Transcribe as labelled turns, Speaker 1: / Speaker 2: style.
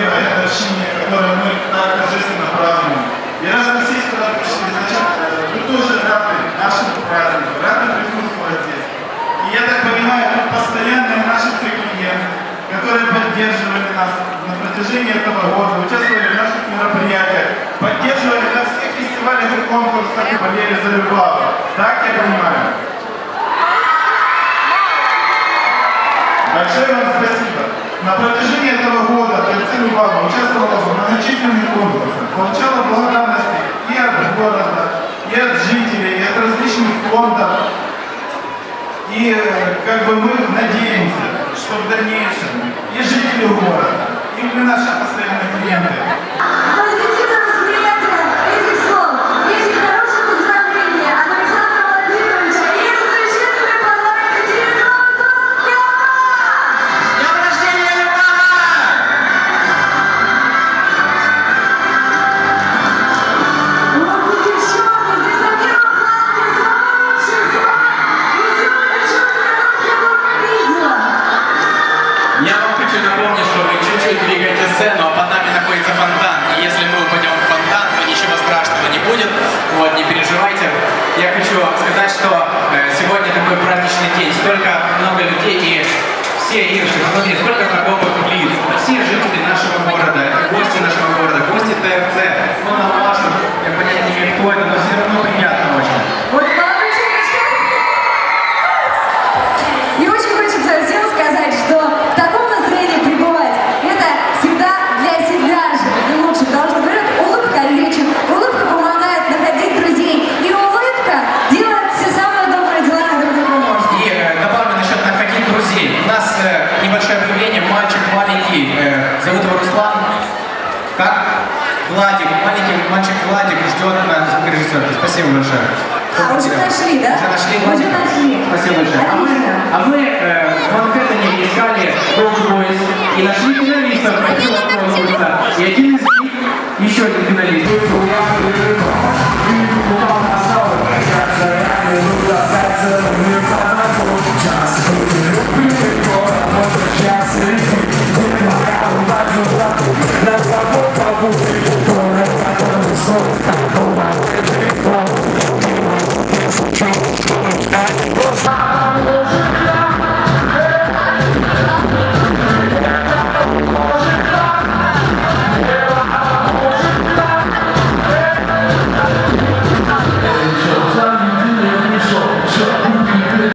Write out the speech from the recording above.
Speaker 1: это общение, которое мы так торжественно празднуем. И раз все сюда пришли, значит, э, вы тоже рады нашему празднику, рады присутствовать здесь. И я так понимаю, тут постоянные наши все клиенты, которые поддерживали нас на протяжении этого года, участвовали в наших мероприятиях, поддерживали на всех фестивалях и конкурсах и болели за Любаву. Так я понимаю? Большое вам спасибо. На протяжении этого года конкурсах, получала благодарности и от города, и от жителей, и от различных фондов. И э, как бы мы надеемся, что в дальнейшем и жители города, и мы наши постоянные клиенты
Speaker 2: хочу сказать, что э, сегодня такой праздничный день. Столько много людей и все, Ирши, посмотри, сколько знакомых лиц. Все жители нашего города, маленький, э, зовут его Руслан. Как? Владик. Маленький мальчик Владик ждет на звукорежиссерке. Спасибо большое.
Speaker 3: А, уже нашли, да?
Speaker 2: Уже нашли
Speaker 3: Уже
Speaker 2: Владика?
Speaker 3: нашли.
Speaker 2: Спасибо большое. А мы, а мы э, в Манхэттене искали Boys и нашли финалистов